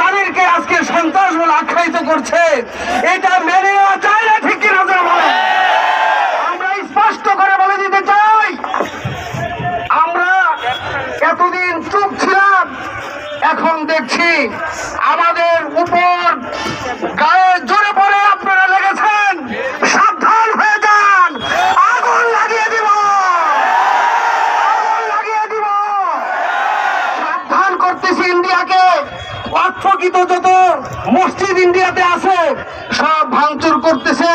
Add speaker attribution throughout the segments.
Speaker 1: তাদেরকে আজকে সন্ত্রাস বলে আখ্যায়িত করছে। এটা মেনে নেওয়া চায় না, ঠিক কিনা আমরা স্পষ্ট করে বলে দিতে চাই, আমরা এতদিন চুপ ছিলাম, এখন দেখছি আমাদের উপর গায়ে জোরে পড়ে অর্থকিত যত মসজিদ ইন্ডিয়াতে আছে, সব ভাঙচুর করতেছে।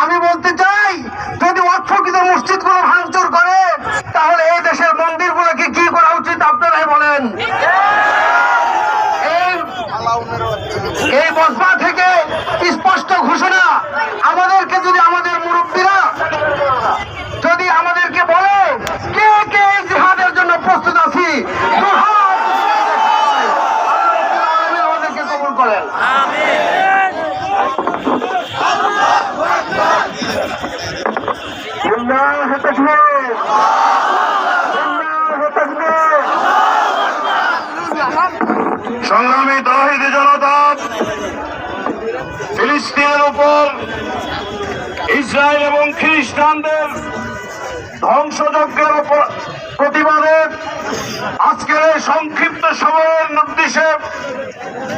Speaker 1: আমি বলতে চাই, যদি অপ্রকৃত মসজিদগুলো ভাঙচুর করে, তাহলে এই দেশের মন্দির গুলোকে কি করা উচিত, আপনারাই বলেন। এই বসবা থেকে স্পষ্ট ঘোষণা
Speaker 2: সংগ্রামী তহিদি জনতা, ফিলিস্তিনের উপর ইসরায়েল এবং খ্রিস্টানদের ধ্বংসযজ্ঞের উপর প্রতিবাদে আজকের এই সংক্ষিপ্ত সময়ের নির্দেশে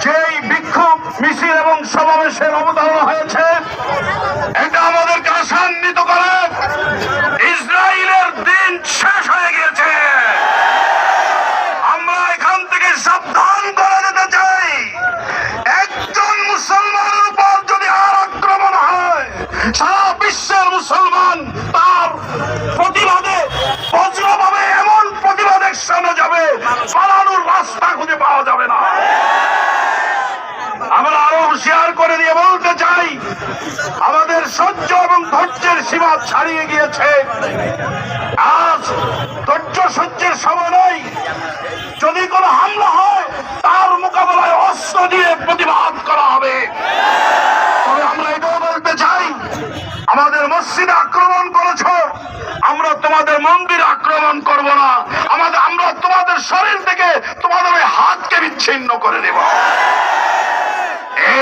Speaker 2: যেই বিক্ষোভ, মিছিল এবং সমাবেশের অবতারণা সহ্য এবং ধৈর্যের সীমা ছাড়িয়ে গিয়েছে। আজ ধৈর্য সহ্যের সময় নয় যদি কোনো হামলা হয়, তার মোকাবেলায় অস্ত্র দিয়ে প্রতিবাদ করা হবে। তবে আমরা এটাও বলতে চাই, আমাদের মসজিদে আক্রমণ করেছ, আমরা তোমাদের মন্দির আক্রমণ করব না। আমাদের আমরা তোমাদের শরীর থেকে তোমাদের ওই হাতকে বিচ্ছিন্ন করে দেব।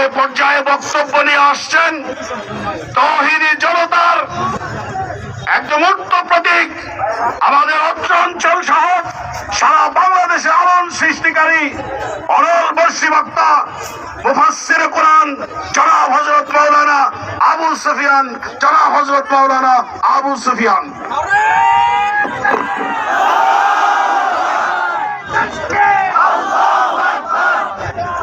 Speaker 2: এ পর্যায়ে বক্তব্য নিয়ে আসছেন, তহিদি জনতার একদম মূর্ত প্রতীক, আমাদের অত্র অঞ্চল সহ সারা বাংলাদেশে আলোড়ন সৃষ্টিকারী অনল বর্ষী বক্তা মুফাসসির কোরআন জনাব হজরত মাওলানা আবু সুফিয়ান, জনাব হজরত মাওলানা আবু সুফিয়ান।